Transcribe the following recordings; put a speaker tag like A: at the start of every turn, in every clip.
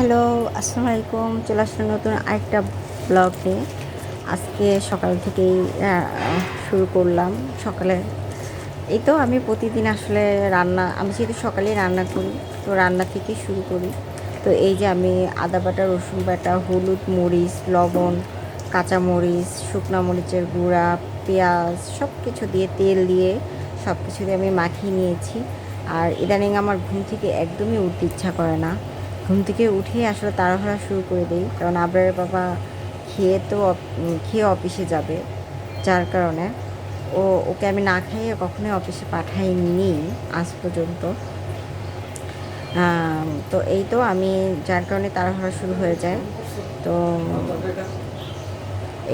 A: Hello আসসালামু আলাইকুম চলে আসলাম নতুন আরেকটা ব্লগ। আজকে সকাল থেকেই শুরু করলাম সকালে। এই তো আমি প্রতিদিন আসলে রান্না, আমি যেহেতু সকালেই রান্না করি, তো রান্না থেকেই শুরু করি। তো এই যে আমি আদা বাটা, রসুন বাটা, হলুদ মরিচ, লবণ কাঁচা মরিচ শুকনো মরিচের গুঁড়া, পেঁয়াজ সব কিছু দিয়ে, তেল দিয়ে সব কিছু দিয়ে আমি মাখিয়ে নিয়েছি। আর ইদানিং আমার ঘুম থেকে একদমই উঠতে ইচ্ছা করে না। ঘুম থেকে উঠে আসলে তাড়াহুড়া শুরু করে দিই। কারণ আবরারের বাবা খেয়ে তো খেয়ে অফিসে যাবে, যার কারণে। ও, ওকে আমি না খাইয়ে কখনোই অফিসে পাঠাইনি আজ পর্যন্ত। তো এই তো আমি, যার কারণে তাড়াহুড়া শুরু হয়ে যায়। তো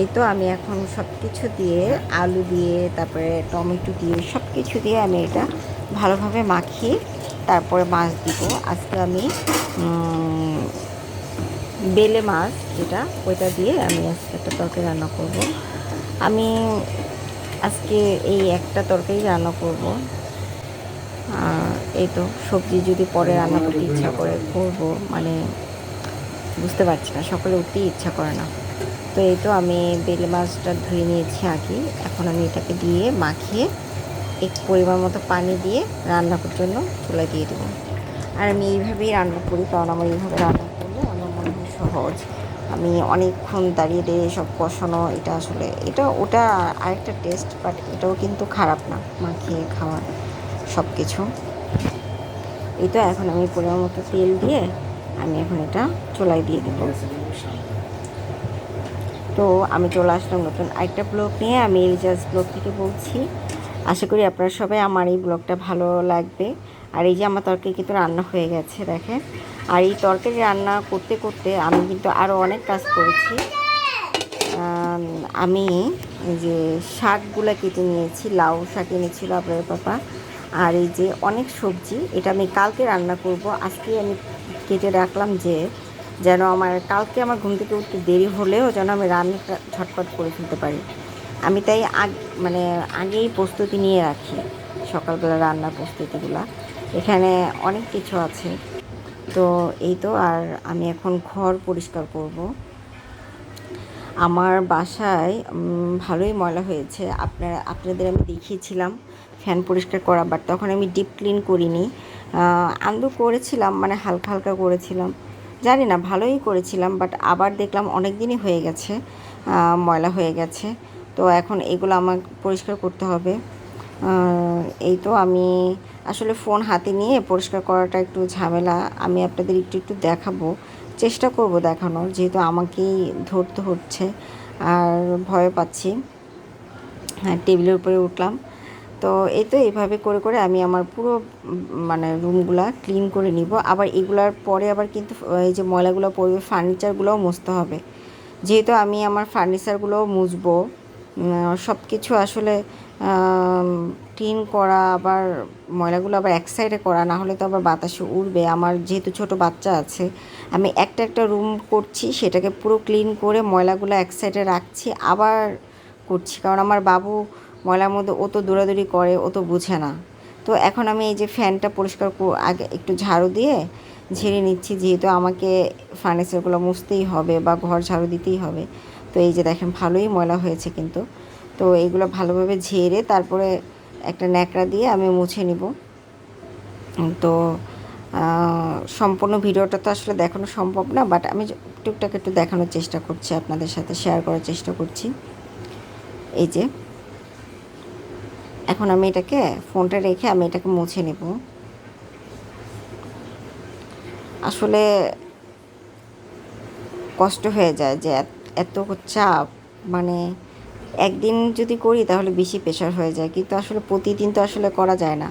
A: এই তো আমি এখন সব কিছু দিয়ে আলু দিয়ে, তারপরে টমেটো দিয়ে সব কিছু দিয়ে আমি এটা ভালোভাবে মাখিয়ে তারপরে মাছ দিব। আজকে আমি বেলে মাছ যেটা, ওইটা দিয়ে আমি আজকে একটা তরকারি রান্না করব। আমি আজকে এই একটা তরকারি রান্না করব। এই তো সবজি যদি পরে রান্না করতে ইচ্ছা করে করব মানে বুঝতে পারছি না, সকালে উঠতেই ইচ্ছা করে না। তো এই তো আমি বেলে মাছটা ধুয়ে নিয়েছি আগে, এখন আমি এটাকে দিয়ে মাখিয়ে এক পরিমাণ মতো পানি দিয়ে রান্না করার জন্য চুলায় দিয়ে দেবো। আর আমি এইভাবেই রান্না করি, কারণ আমার এইভাবে রান্না করলে আমার মনে হয় সহজ। আমি অনেকক্ষণ দাঁড়িয়ে দাঁড়িয়ে সব কষানো, এটা আসলে, এটা, ওটা আরেকটা টেস্ট বাট এটাও কিন্তু খারাপ না, মাখিয়ে খাওয়ার সব কিছু এই তো, এখন আমি পরিমাণ মতো তেল দিয়ে আমি এখন এটা চুলায় দিয়ে দেবো। তো আমি চলে আসলাম নতুন আরেকটা ব্লগ নিয়ে, আমি রিচার্জ ব্লগ থেকে বলছি। আশা করি আপনারা সবাই আমার এই ব্লগটা ভালো লাগবে। আর এই যে আমার তরকারি কিন্তু রান্না হয়ে গেছে, দেখেন। আর এই তরকারি রান্না করতে করতে আমি কিন্তু আরও অনেক কাজ করেছি। আমি যে শাকগুলো কেটে নিয়েছি, লাউ শাক এনেছিল আপনার পাপা। আর এই যে অনেক সবজি, এটা আমি কালকে রান্না করব। আজকে আমি কেটে রাখলাম যে, যেন আমার কালকে আমার ঘুম থেকে উঠতে দেরি হলেও যেন আমি রান্নাটা ঝটপট করে ফেলতে পারি। আমি তাই আগ মানে আগেই প্রস্তুতি নিয়ে রাখি, সকালবেলা রান্নার প্রস্তুতিগুলো। এখানে অনেক কিছু আছে। তো এই তো, আর আমি এখন ঘর পরিষ্কার করব। আমার বাসায় ভালোই ময়লা হয়েছে। আপনারা, আপনাদের আমি দেখিয়েছিলাম ফ্যান পরিষ্কার করা, বাট তখন আমি ডিপ ক্লিন করিনি। আন্দু করেছিলাম মানে হালকা হালকা করেছিলাম। জানি না, ভালোই করেছিলাম, বাট আবার দেখলাম অনেক দিনই হয়ে গেছে ময়লা হয়ে গেছে। তো এখন এগুলো আমার পরিষ্কার করতে হবে। এই তো আমি আসলে ফোন হাতে নিয়ে পরিষ্কার করাটা একটু ঝামেলা। আমি আপনাদের একটু একটু দেখাবো, চেষ্টা করব দেখানোর, যেহেতু আমাকেই ধরতে হচ্ছে আর ভয় পাচ্ছি। হ্যাঁ টেবিলের উপরে উঠলাম। তো এই তো এইভাবে করে করে আমি আমার পুরো মানে রুমগুলা ক্লিন করে নিব। আবার এগুলার পরে আবার কিন্তু এই যে ময়লাগুলো পড়বে, ফার্নিচারগুলোও মুছতে হবে। যেহেতু আমি আমার ফার্নিচারগুলোও মুছবো সব কিছু আসলে ক্লিন করা আবার ময়লাগুলো আবার এক সাইডে করা, না হলে তো আবার বাতাসে উড়বে। আমার যেহেতু ছোট বাচ্চা আছে, আমি একটা একটা রুম করছি, সেটাকে পুরো ক্লিন করে ময়লাগুলো এক সাইডে রাখছি, আবার করছি। কারণ আমার বাবু ময়লার মধ্যে ও তো দৌড়াদৌড়ি করে, ও তো বুঝে না। তো এখন আমি এই যে ফ্যানটা পরিষ্কার কর- আগে একটু ঝাড়ু দিয়ে ঝেড়ে নিচ্ছি, যেহেতু আমাকে ফার্নিচারগুলো মুছতেই হবে বা ঘর ঝাড়ু দিতেই হবে। তো এই যে দেখেন, ভালোই ময়লা হয়েছে কিন্তু। তো এইগুলো ভালোভাবে ঝেড়ে তারপরে একটা ন্যাকড়া দিয়ে আমি মুছে নিব। তো সম্পূর্ণ ভিডিওটা তো আসলে দেখানো সম্ভব না বাট আমি টুকটাক একটু দেখানোর চেষ্টা করছি, আপনাদের সাথে শেয়ার করার চেষ্টা করছি। এই যে, এখন আমি এটাকে ফোনটা রেখে আমি এটাকে মুছে নেব। আসলে কষ্ট হয়ে যায় যে এত চাপ মানে একদিন যদি করি তাহলে বেশি প্রেশার হয়ে যায়। কিন্তু আসলে প্রতিদিন তো আসলে করা যায় না।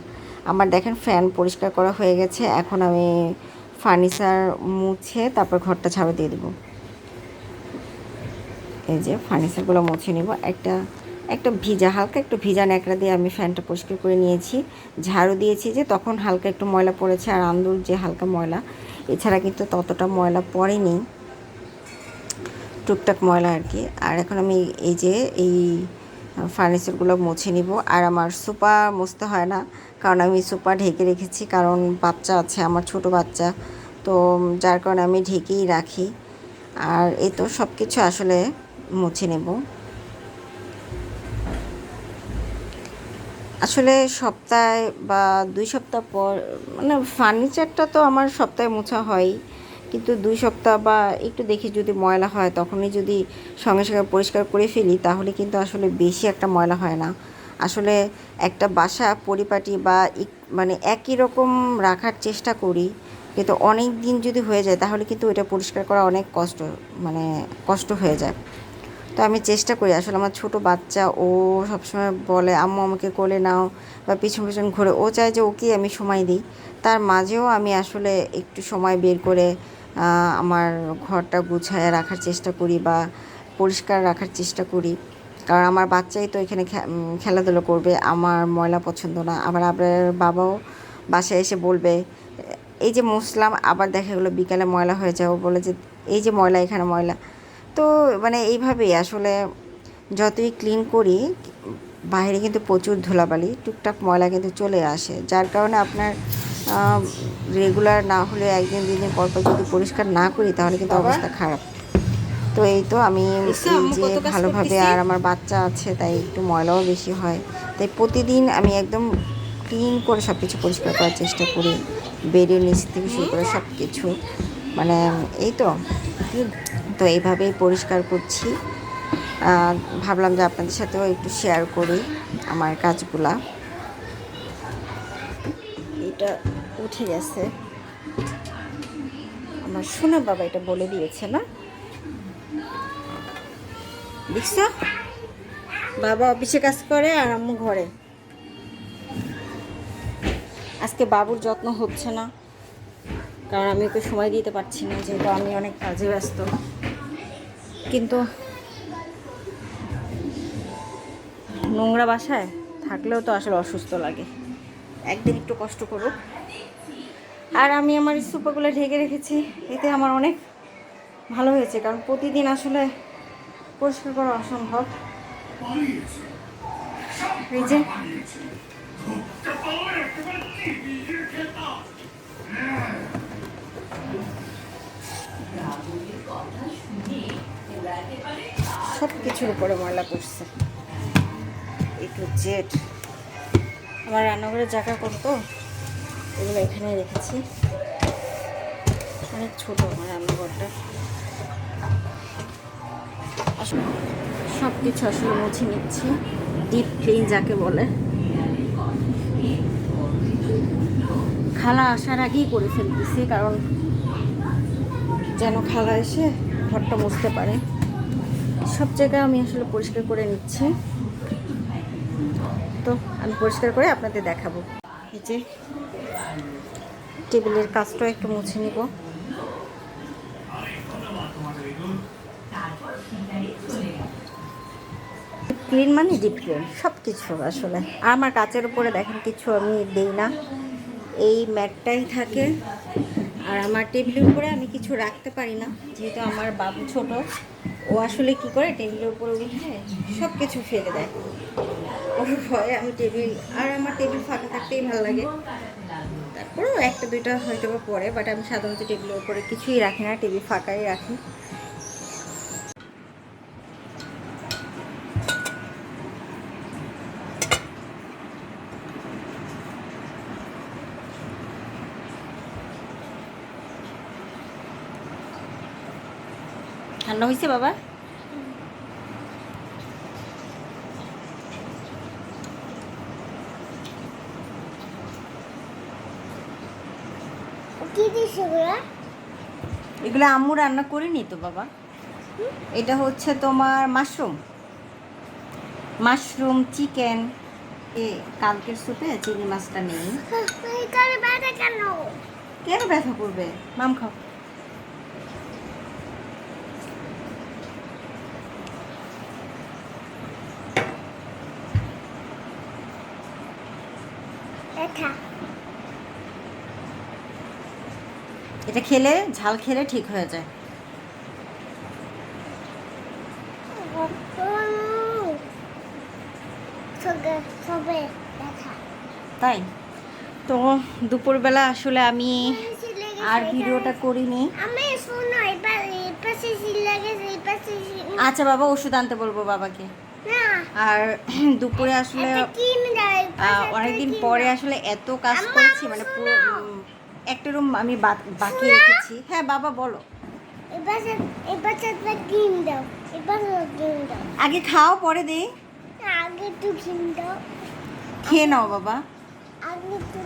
A: আমার দেখেন ফ্যান পরিষ্কার করা হয়ে গেছে, এখন আমি ফার্নিচার মুছে তারপর ঘরটা ঝাড়ু দিয়ে দেবো। এই যে ফার্নিচারগুলো মুছে নেব। একটা একটা ভিজা, হালকা একটু ভিজা ন্যাকড়া দিয়ে আমি ফ্যানটা পরিষ্কার করে নিয়েছি। ঝাড়ু দিয়েছি যে তখন হালকা একটু ময়লা পড়েছে, আর আন্দুর যে হালকা ময়লা, এছাড়া কিন্তু ততটা ময়লা পড়েনি। টুকটাক ময়লা আর কি। আর এখন আমি এই যে এই ফার্নিচারগুলো মুছে নিব। আর আমার সোফা মুছতে হয় না, কারণ আমি সোফা ঢেকে রেখেছি, কারণ বাচ্চা আছে, আমার ছোট বাচ্চা। তো যার কারণে আমি ঢেকেই রাখি। আর এই তো সব কিছু আসলে মুছে নেব। আসলে সপ্তাহে বা দুই সপ্তাহ পর মানে ফার্নিচারটা তো আমার সপ্তাহে মোছা হয় কিন্তু দুই সপ্তাহ বা একটু দেখি যদি ময়লা হয়, তখনই যদি সঙ্গে সঙ্গে পরিষ্কার করে ফেলি, তাহলে কিন্তু আসলে বেশি একটা ময়লা হয় না। আসলে একটা বাসা পরিপাটি বা মানে একই রকম রাখার চেষ্টা করি, কিন্তু অনেক দিন যদি হয়ে যায়, তাহলে কিন্তু ওইটা পরিষ্কার করা অনেক কষ্ট মানে কষ্ট হয়ে যায়। তো আমি চেষ্টা করি, আসলে আমার ছোট বাচ্চা, ও সবসময় বলে, আম্মু আমাকে কোলে নাও, বা পিছন পিছন ঘুরে, ও চায় যে ওকেই আমি সময় দিই। তার মাঝেও আমি আসলে একটু সময় বের করে আমার ঘরটা গুছায় রাখার চেষ্টা করি বা পরিষ্কার রাখার চেষ্টা করি। কারণ আমার বাচ্চাই তো এখানে খেলাধুলো করবে, আমার ময়লা পছন্দ না। আবার আপনার বাবাও বাসায় এসে বলবে, এই যে মুসলাম, আবার দেখা গেলো বিকালে ময়লা হয়ে যাও বলে যে, এই যে ময়লা, এখানে ময়লা। তো মানে এইভাবেই আসলে যতই ক্লিন করি, বাইরে কিন্তু প্রচুর ধুলাবালি, টুকটাক ময়লা কিন্তু চলে আসে। যার কারণে আপনার রেগুলার না হলে একদিন দুই দিন পর পর যদি পরিষ্কার না করি তাহলে কিন্তু অবস্থা খারাপ। তো এই তো আমি যে ভালোভাবে আর আমার বাচ্চা আছে তাই একটু ময়লাও বেশি হয়। তাই প্রতিদিন আমি একদম ক্লিন করে সব কিছু পরিষ্কার করার চেষ্টা করি। বেডের নিচ থেকে শুরু করে সব কিছু মানে এই তো। তো এইভাবেই পরিষ্কার করছি। ভাবলাম যে আপনাদের সাথেও একটু শেয়ার করি আমার কাজগুলা। এটা উঠে গেছে। আমার শোনা বাবা এটা বলে দিয়েছে না দেখছ? বাবা অফিসে কাজ করে আর আম্মু ঘরে। আজকে বাবুর যত্ন হচ্ছে না, কারণ আমি ওকে সময় দিতে পারছি না, যেহেতু আমি অনেক কাজে ব্যস্ত। কিন্তু নোংরা বাসায় থাকলেও তো আসলে অসুস্থ লাগে। একদিন একটু কষ্ট করুক। আর আমি আমার সুপাগুলো ঢেকে রেখেছি। এতে আমার অনেক ভালো হয়েছে, কারণ প্রতিদিন আসলে পরিষ্কার করা অসম্ভব। এই যে সব কিছুর উপরে ময়লা পড়ছে। A to Z. আমার রান্নাঘরের জায়গা করতো এগুলো এখানে রেখেছি। অনেক ছোট আমার রান্নাঘরটা। সব কিছু আসলে মুছে নিচ্ছি। ডিপ ক্লিন যাকে বলে। খালা আসার আগেই করে ফেলতেছি, কারণ যেন খালা এসে ঘরটা মুছতে পারে। সব জায়গায় আমি আসলে পরিষ্কার করে নিচ্ছি। তো আমি পরিষ্কার করে আপনাদের দেখাবো। এই যে টেবিলের কাজটাও একটু মুছে নিব। ক্লিন মানে ডিপ ক্লিন সব কিছু আসলে। আমার কাচের উপরে দেখেন কিছু আমি দেই না। এই ম্যাটটাই থাকে। আর আমার টেবিলের উপরে আমি কিছু রাখতে পারি না, যেহেতু আমার বাবু ছোট। ও আসলে কি করে? টেবিলের উপরে উঠে সব কিছু ফেলে দেয়। ওর ভয়ে আমি টেবিল, আর আমার টেবিল ফাঁকা থাকতেই ভালো লাগে। তারপরেও একটা দুইটা হয়তো পরে বাট আমি সাধারণত টেবিলের উপরে কিছুই রাখি না, টেবিল ফাঁকাই রাখি। ঠান্ডা হয়েছে বাবা? এগুলো আম্মু রান্না করিনি তো বাবা? এটা হচ্ছে তোমার মাশরুম। মাশরুম চিকেন এ কালকের সুপে চিংড়ি মাছটা নেই।
B: কেন
A: ব্যথা করবে? মাম খাও
B: এটা
A: এটা খেলে ঝাল খেলে ঠিক হয়ে যায়। তাই? তো দুপুরবেলা আসলে আমি আর ভিডিওটা করিনি। আচ্ছা বাবা ওষুধ আনতে বলব বাবাকে। আর দুপুরে আসলে অনেকদিন পরে আসলে এত কাজ করেছি মানে পুরো একটা রুম আমি বাকি রেখেছি। হ্যাঁ বাবা বলো।
B: এবার এবার একটা দাও। এবার
A: আগে খাও পরে দে
B: আগে একটু ক্রিম দাও।
A: খেয়ে নাও বাবা।
B: আগে একটু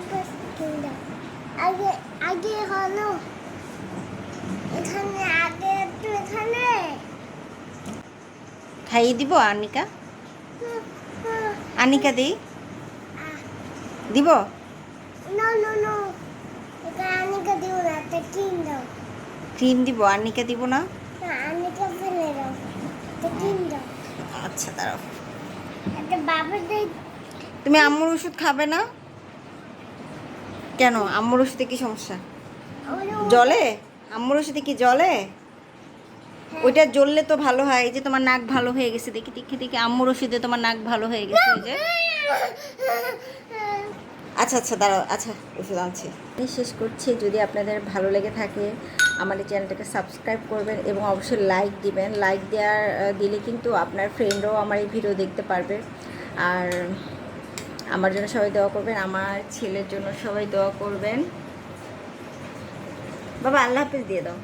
B: দাও। আগে আগে হলো। এখানে আগে একটু এখানে।
A: খাইয়ে দিব আনিকা? আনিকা দিই।
B: আহ,
A: দিব?
B: No, no, no. এখানে আনিকা দিও না একটা ক্রিম দাও
A: ক্রিম দিব দিব না
B: ফেলে দাও ক্রিম দাও
A: আচ্ছা দাঁড়াও তুমি আম্মুর ওষুধ খাবে না কেন আম্মুর ওষুধে কি সমস্যা জলে আম্মুর ওষুধে কি জলে ওইটা জ্বললে তো ভালো হয় এই যে তোমার নাক ভালো হয়ে গেছে দেখি দেখি দেখি আম্মুর ওষুধে তোমার নাক ভালো হয়ে গেছে এই যে আচ্ছা আচ্ছা দাঁড়াও আচ্ছা ওষুধ আনছি আমি শেষ করছি। যদি আপনাদের ভালো লেগে থাকে আমার এই চ্যানেলটাকে সাবস্ক্রাইব করবেন এবং অবশ্যই লাইক দিবেন। লাইক দেওয়ার দিলে কিন্তু আপনার ফ্রেন্ডরাও আমার এই ভিডিও দেখতে পারবে। আর আমার জন্য সবাই দোয়া করবেন। আমার ছেলের জন্য সবাই দোয়া করবেন। বাবা আল্লাহ হাফিজ দিয়ে দাও।